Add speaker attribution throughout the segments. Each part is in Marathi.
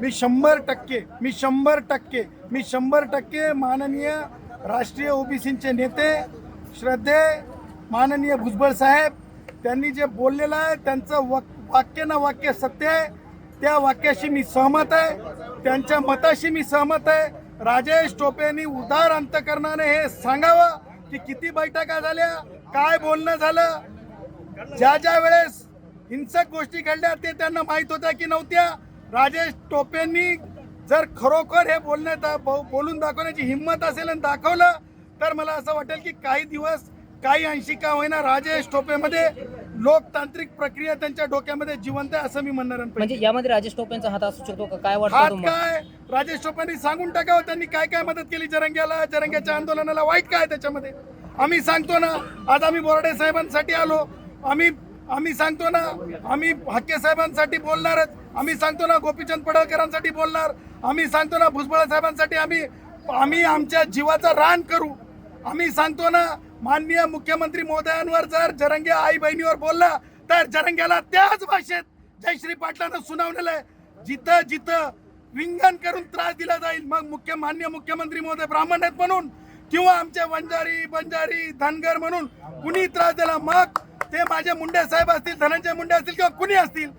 Speaker 1: मी शंभर टक्के मी शंभर टक्के मी शंभर टक्के माननीय राष्ट्रीय ओबीसींचे नेते श्रद्धे माननीय भुजबळ साहेब त्यांनी जे बोललेलं आहे त्यांचं वक वाक्य ना वाक्य सत्य आहे. त्या वाक्याशी मी सहमत आहे. त्यांच्या मताशी मी सहमत आहे. राजेश टोपेंनी उदार अंतकरणाने हे सांगावं की किती बैठका झाल्या काय बोलणं झालं? ज्या ज्या वेळेस हिंसक गोष्टी घडल्या ते त्यांना माहीत होत्या की नव्हत्या. राजेश टोपेंनी जर खरोखर हे बोलण्यात बोलून दाखवण्याची हिंमत असेल आणि दाखवलं तर मला असं वाटेल की काही दिवस काही अंशी का होईना राजेश टोपेमध्ये लोकतांत्रिक प्रक्रिया त्यांच्या डोक्यामध्ये जिवंत आहे असं मी म्हणणार.
Speaker 2: म्हणजे यामध्ये राजेश टोपेंचा हात असू शकतो काय वाटतं
Speaker 1: हात काय? राजेश टोपेंनी सांगून टाकावं त्यांनी काय काय मदत केली जरंग्याला? जरंग्याच्या आंदोलनाला वाईट काय त्याच्यामध्ये? आम्ही सांगतो ना आज आम्ही बोराडे साहेबांसाठी आलो. आम्ही आम्ही सांगतो ना आम्ही हक्के साहेबांसाठी बोलणारच. आम्ही सांगतो ना गोपीचंद पडळकरांसाठी बोलणार आम्ही सांगतो ना भुजबळ साहेबांसाठी आम्ही आम्ही आमच्या जीवाचं रान करू. आम्ही सांगतो ना माननीय मुख्यमंत्री महोदयांवर जर जरंग्या आई बहिणीवर बोलला तर जरंग्याला त्याच भाषेत जयश्री पाटलानं सुनावलेलं आहे. जिथं जिथं विंगन करून त्रास दिला जाईल मग मुख्य मान्य मुख्यमंत्री महोदय ब्राह्मण आहेत म्हणून किंवा आमचे वंजारी बंजारी धनगर म्हणून कुणी त्रास दिला मग ते माझे मुंडे साहेब असतील धनंजय मुंडे असतील किंवा कुणी असतील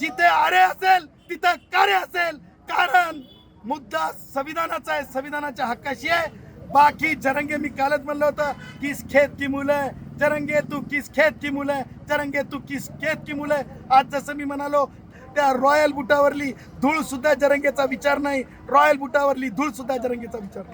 Speaker 1: जिथे आरे असेल तिथं कार्य असेल. कारण मुद्दा संविधानाचा आहे संविधानाच्या हक्काशी आहे. बाकी जरंगे मी कालच म्हणलं होतं किस खेत की मुलं आहे. जरंगे तू किस खेत की मुलं आहे? जरंगे तू किस खेत की मुलं आहे? आज जसं मी म्हणालो त्या रॉयल बुटावरली धूळ सुद्धा जरंगेचा विचार नाही. रॉयल बुटावरली धूळ सुद्धा जरंगेचा विचार नाही.